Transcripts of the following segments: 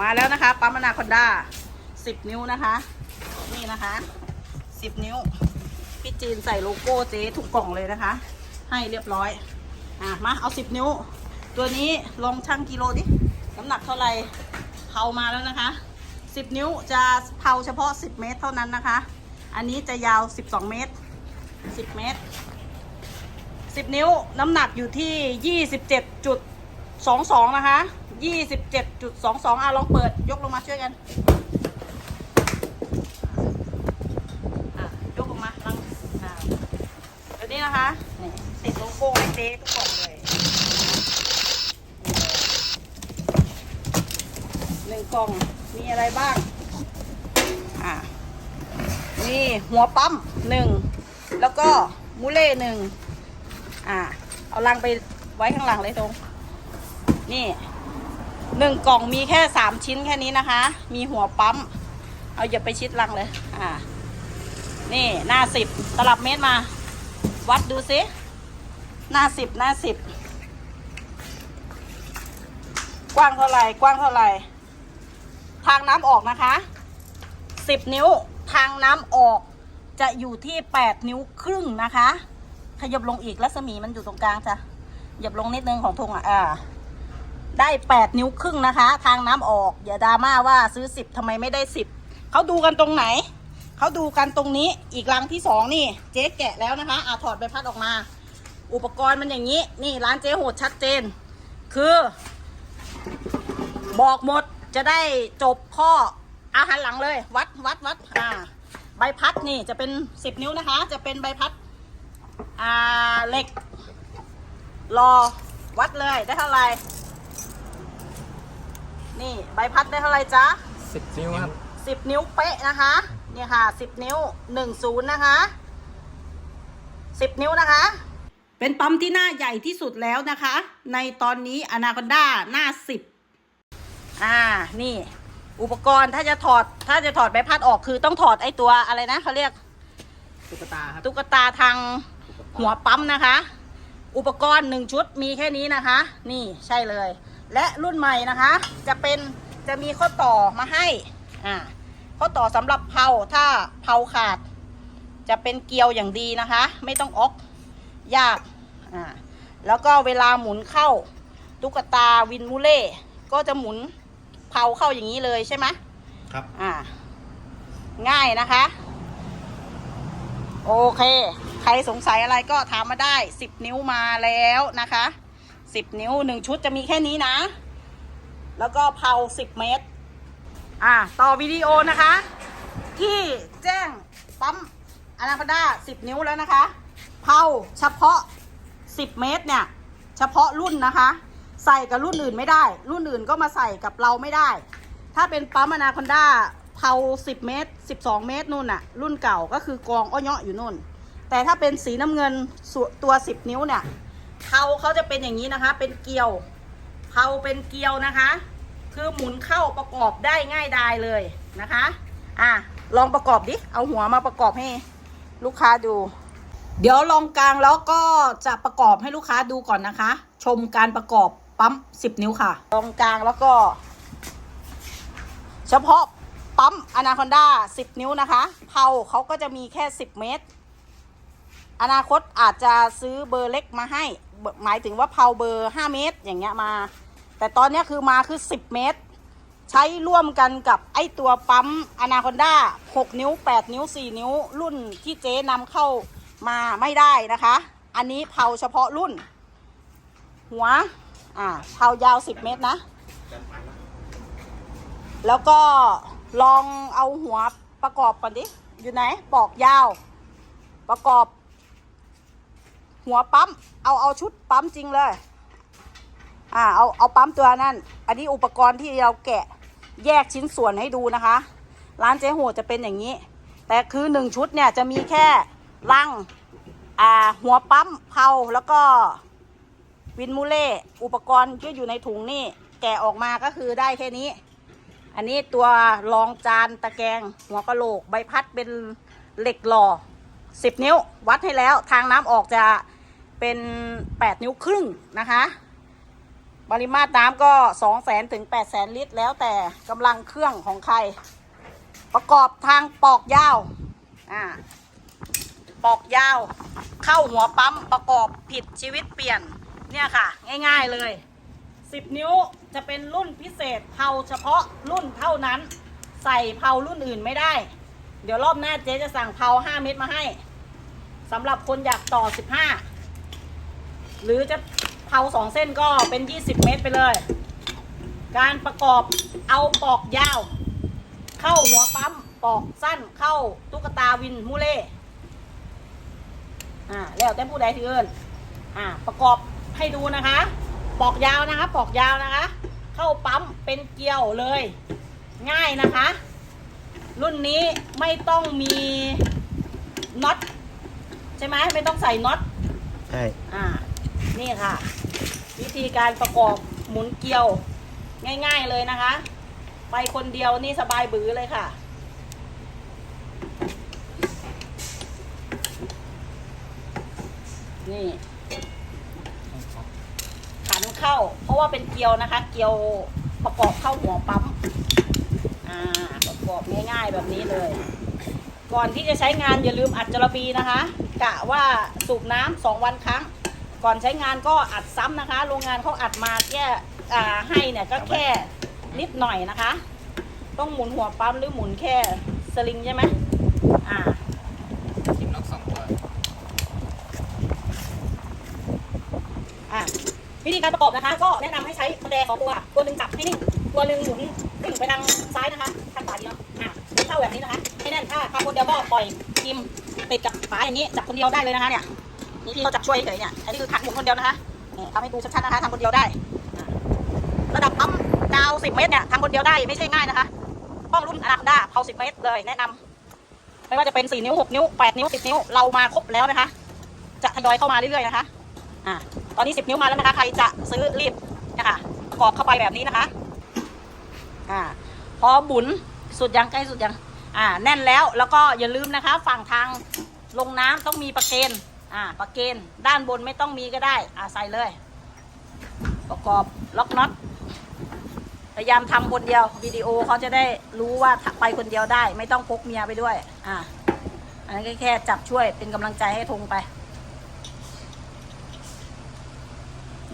มาแล้วนะคะปั๊มอนาคอนด้าสิบนิ้วนะคะ นี่นะคะสิบนิ้ว พี่จีนใส่โลโก้เจ๊ทุกกล่องเลยนะคะ ให้เรียบร้อยอะมาเอาสิบนิ้ว ตัวนี้ลองชั่งกิโลดิน้ำหนักเท่าไหร่เผามาแล้วนะคะสิบนิ้วจะเผาเฉพาะสิบเมตรเท่านั้นนะคะ อันนี้จะยาวสิบสองเมตรสิบเมตรสิบนิ้วน้ำหนักอยู่ที่ยี่สิบเจ็ดจุดสองสองนะคะ ยี่สิบเจ็ดจุดสองสองอะลองเปิดยกลงมาช่วยกันอะยกออกมาลังอ่าเดี๋ยวนี้นะคะนี่ติดโลโก้ให้เจ๊ทุกกล่องเลยหนึ่งกล่องมีอะไรบ้างอ่านี่หัวปั๊มหนึ่งแล้วก็มูเล่หนึ่งอ่าเอาลังไปไว้ข้างหลังเลยตรง นี่ หนึ่งกล่องมีแค่สามชิ้นแค่นี้นะคะ มีหัวปั๊ม เอาอย่าไปชิดลังเลย อ่า นี่หน้าสิบตลับเมตรมา วัดดูสิหน้าสิบหน้าสิบกว้างเท่าไหร่ กว้างเท่าไหร่ ทางน้ำออกนะคะสิบนิ้ว ทางน้ำออกจะอยู่ที่แปดนิ้วครึ่งนะคะ ขยับลงอีกรัศมีมันอยู่ตรงกลางจ้ะหยับลงนิดนึงของธงอะอ่า ได้แปดนิ้วครึ่งนะคะ ทางน้ำออก อย่าดราม่าว่าซื้อสิบทำไมไม่ได้สิบเขาดูกันตรงไหน เขาดูกันตรงนี้อีกรังที่สองนี่ เจ๊แกะแล้วนะคะอะถอดใบพัดออกมา อุปกรณ์มันอย่างนี้ นี่ร้านเจ๊โหดชัดเจน คือ บอกหมดจะได้จบข้ออาหารหลังเลย วัดวัดวัดอ่าใบพัดนี่จะเป็นสิบนิ้วนะคะ จะเป็นใบพัดอ่าเหล็ก รอวัดเลยได้เท่าไหร่ นี่ใบพัดได้เท่าไหร่จ๊ะสิบนิ้วครับสิบนิ้วเป๊ะนะคะ เนี่ยค่ะสิบนิ้วหนึ่งศูนย์นะคะสิบนิ้วนะคะ เป็นปั๊มที่หน้าใหญ่ที่สุดแล้วนะคะ ในตอนนี้อนาคอนด้าหน้าสิบอ่านี่ อุปกรณ์ถ้าจะถอดถ้าจะถอดใบพัดออกคือต้องถอดไอ้ตัวอะไรนะเขาเรียกตุ๊กตาครับตุ๊กตาทางหัวปั๊มนะคะ อุปกรณ์หนึ่งชุดมีแค่นี้นะคะ นี่ใช่เลย และรุ่นใหม่นะคะ จะเป็นจะมีข้อต่อมาให้อ่าข้อต่อสำหรับเพาถ้าเพาขาด จะเป็นเกลียวอย่างดีนะคะ ไม่ต้องออกยากอ่าแล้วก็เวลาหมุนเข้าตุ๊กตาวินมูเล่ก็จะหมุนเพาเข้าอย่างนี้เลยใช่ไหมครับอ่าง่ายนะคะ โอเค ใครสงสัยอะไรก็ถามมาได้ 10 นิ้วมาแล้วนะคะ 10นิ้ว1ชุดจะมีแค่นี้นะ แล้วก็เผา10เมตร อ่าต่อวิดีโอนะคะ ที่แจ้งปั๊มอนาคาด้า10นิ้วแล้วนะคะเผาเฉพาะ10เมตรเนี่ย เฉพาะรุ่นนะคะ ใส่กับรุ่นอื่นไม่ได้ รุ่นอื่นก็มาใส่กับเราไม่ได้ ถ้าเป็นปั๊มอนาคอนด้าเผา10เมตร12เมตรนู่นน่ะ รุ่นเก่าก็คือกองอ้อเยาะอยู่นู่น แต่ถ้าเป็นสีน้ำเงินส่วนตัว10นิ้วเนี่ย เผาเขาจะเป็นอย่างนี้นะคะ เป็นเกลียวเผาเป็นเกลียวนะคะ คือหมุนเข้าประกอบได้ง่ายดายเลยนะคะ อะลองประกอบดิ เอาหัวมาประกอบให้ลูกค้าดู เดี๋ยวลองกลางแล้วก็จะประกอบให้ลูกค้าดูก่อนนะคะ ชมการประกอบปั๊ม10นิ้วค่ะ ลองกลางแล้วก็ เฉพาะปั๊มอนาคอนด้า10นิ้วนะคะเผาเขาก็จะมีแค่10เมตร อนาคตอาจจะซื้อเบอร์เล็กมาให้ หมายถึงว่าเผาเบอร์5เมตรอย่างเงี้ยมา แต่ตอนนี้คือมาคือ10เมตร ใช้ร่วมกันกับไอตัวปั๊มอนาคอนด้า6นิ้ว8นิ้ว4นิ้ว รุ่นที่เจ๊นำเข้ามาไม่ได้นะคะ อันนี้เผาเฉพาะรุ่น หัว อ่าเผายาว10เมตรนะ แล้วก็ลองเอาหัวประกอบก่อนดิ อยู่ไหน ปอกยาว ประกอบ หัวปั๊ม เอาเอาชุดปั๊มจริงเลย อ่า เอาเอาปั๊มตัวนั่น อันนี้อุปกรณ์ที่เราแกะแยกชิ้นส่วนให้ดูนะคะ ร้านเจ๊โหดจะเป็นอย่างนี้ แต่คือหนึ่งชุดเนี่ยจะมีแค่ลังอ่าหัวปั๊มเผาแล้วก็วินมูเล่อุปกรณ์ที่อยู่ในถุงนี่ แกะออกมาก็คือได้แค่นี้ อันนี้ตัวรองจานตะแกรงหัวกะโหลก ใบพัดเป็นเหล็กหล่อสิบนิ้ว วัดให้แล้วทางน้ำออกจะ เป็นแปดนิ้วครึ่งนะคะ ปริมาตรน้ำก็สองแสนถึงแปดแสนลิตร แล้วแต่กำลังเครื่องของใคร ประกอบทางปอกยาวอ่าปอกยาว เข้าหัวปั๊มประกอบผิดชีวิตเปลี่ยนเนี่ยค่ะ ง่ายๆเลย 10 นิ้วจะเป็นรุ่นพิเศษเผาเฉพาะรุ่นเท่านั้น ใส่เผารุ่นอื่นไม่ได้ เดี๋ยวรอบหน้าเจ๊จะสั่งเผา5 เม็ดมาให้สำหรับคนอยากต่อ 15 หรือจะเผาสองเส้นก็เป็น 20 เมตรไปเลย การประกอบเอาปอกยาว เข้าหัวปั๊มปอกสั้นเข้าตุ๊กตาวินมูเล่อ่าแล้วแต่ผู้ใดที่เอินอ่าประกอบให้ดูนะคะ ปอกยาวนะคะปอกยาวนะคะ เข้าปั๊มเป็นเกลียวเลย ง่ายนะคะ รุ่นนี้ไม่ต้องมีน็อตใช่ไหมไม่ต้องใส่น็อตใช่อ่า นี่ค่ะ วิธีการประกอบหมุนเกลียวง่าย ๆเลยนะคะ ไปคนเดียวนี่สบายบือเลยค่ะ นี่ขันเข้า เพราะว่าเป็นเกลียวนะคะ เกลียวประกอบเข้าหัวปั๊มอ่าประกอบง่ายๆแบบนี้เลย ก่อนที่จะใช้งานอย่าลืมอัดจระบีนะคะกะว่าสูบน้ำสองวันครั้ง ก่อนใช้งานก็อัดซ้ำนะคะ โรงงานเขาอัดมาแค่อ่าให้เนี่ยก็แค่นิดหน่อยนะคะ ต้องหมุนหัวปั๊มหรือหมุนแค่สลิงใช่ไหมอ่าทีมน็อกสองตัวอะวิธีการประกอบนะคะ ก็แนะนำให้ใช้กระแดสองตัว ตัวหนึ่งจับให้นิ่ง ตัวหนึ่งหมุนขึ้นไปทางซ้ายนะคะทางขวาดีเนาะอะเข้าแบบนี้นะคะให้แน่นถ้าทำคนเดียวก็ปล่อยกิมติดกับฝาอย่างนี้จับคนเดียวได้เลยนะคะเนี่ย นี่ที่เขาจับช่วยเฉยเนี่ย อันนี้คือขันหมุนคนเดียวนะคะนี่ทำให้ดูชัดๆนะคะทำคนเดียวได้ ระดับปั๊มดาว10เมตรเนี่ยทำคนเดียวได้ไม่ใช่ง่ายนะคะต้องรุ่นอนาคอนด้าเผา10เมตรเลยแนะนำไม่ว่าจะเป็น4นิ้ว6นิ้ว8นิ้ว10นิ้วเรามาครบแล้วนะคะ จะทยอยเข้ามาเรื่อยๆนะคะ อ่า ตอนนี้10นิ้วมาแล้วนะคะ ใครจะซื้อรีบนะคะกรอบเข้าไปแบบนี้นะคะ อ่า พอบุนสุดยังใกล้สุดยัง อ่า แน่นแล้วแล้วก็อย่าลืมนะคะ ฝั่งทางลงน้ำต้องมีประเกน อ่าประเกนด้านบนไม่ต้องมีก็ได้อ่าใส่เลย ประกอบล็อกน็อตพยายามทำคนเดียววิดีโอเขาจะได้รู้ว่าไปคนเดียวได้ ไม่ต้องพกเมียไปด้วย อ่าอันนั้นแค่จับช่วยเป็นกำลังใจให้ทงไป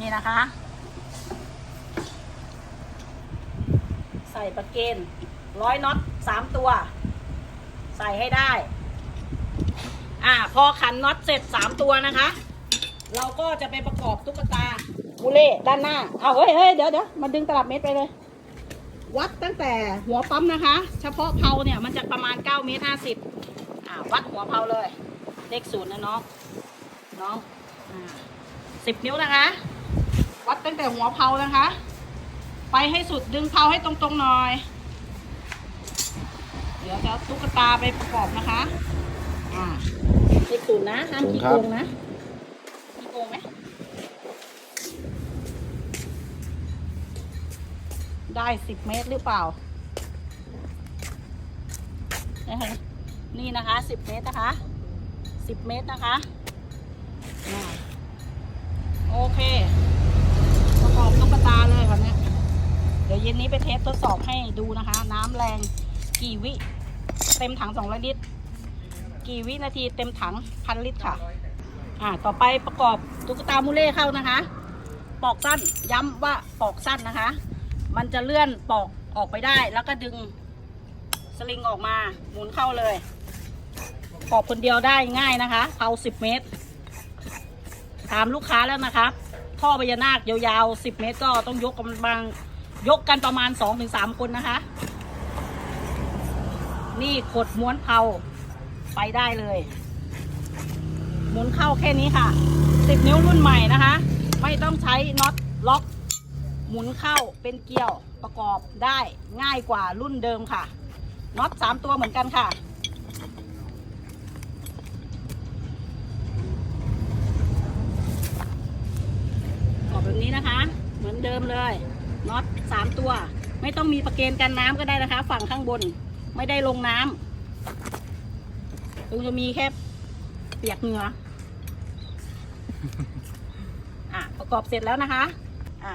นี่นะคะ ใส่ประเกนร้อยน็อตสามตัว ใส่ให้ได้ อ่า พอขันน็อตเสร็จสามตัวนะคะ เราก็จะไปประกอบตุ๊กตาบูเล่ด้านหน้าเอาเฮ้ยเฮ้ยเดี๋ยวเดี๋ยวมาดึงตลับเมตรไปเลย วัดตั้งแต่หัวปั๊มนะคะ เฉพาะเพาเนี่ยมันจะประมาณ9เมตร50อ่าวัดหัวเพาเลย เลขศูนย์นะน้องน้องอ่าสิบนิ้วนะคะ วัดตั้งแต่หัวเพานะคะ ไปให้สุดดึงเพาให้ตรงๆหน่อย เดี๋ยวจะตุ๊กตาไปประกอบนะคะ อ่าเลขศูนย์นะห้ามขี้โกงนะขี้โกงไหมได้สิบเมตรหรือเปล่านะคะนี่นะคะสิบเมตรนะคะสิบเมตรนะคะอ่าโอเค ประกอบตุ๊กตาเลยค่ะเนี่ยเดี๋ยวเย็นนี้ไปเทสทดสอบให้ดูนะคะ น้ำแรงกี่วิ เต็มถัง200ลิตร กี่วินาทีเต็มถังพันลิตรค่ะ อ่า ต่อไปประกอบตุ๊กตามูเล่เข้านะคะ ปอกสั้นย้ำว่าปอกสั้นนะคะ มันจะเลื่อนปอกออกไปได้ แล้วก็ดึงสลิงออกมาหมุนเข้าเลย ปอกคนเดียวได้ง่ายนะคะเผา10เมตร ถามลูกค้าแล้วนะครับท่อพญานาคยาวๆ10เมตรก็ต้องยกกันบางยกกันประมาณ2-3คนนะคะ นี่ขดม้วนเผา ไปได้เลย หมุนเข้าแค่นี้ค่ะ 10 นิ้วรุ่นใหม่นะคะ ไม่ต้องใช้น็อตล็อก หมุนเข้าเป็นเกลียวประกอบได้ง่ายกว่ารุ่นเดิมค่ะน็อต3ตัวเหมือนกันค่ะออกแบบนี้นะคะ เหมือนเดิมเลยน็อตสามตัว ไม่ต้องมีประเกนกันน้ำก็ได้นะคะ ฝั่งข้างบนไม่ได้ลงน้ำ คงจะมีแค่เปียกเหงื่ออะประกอบเสร็จแล้วนะคะ อะ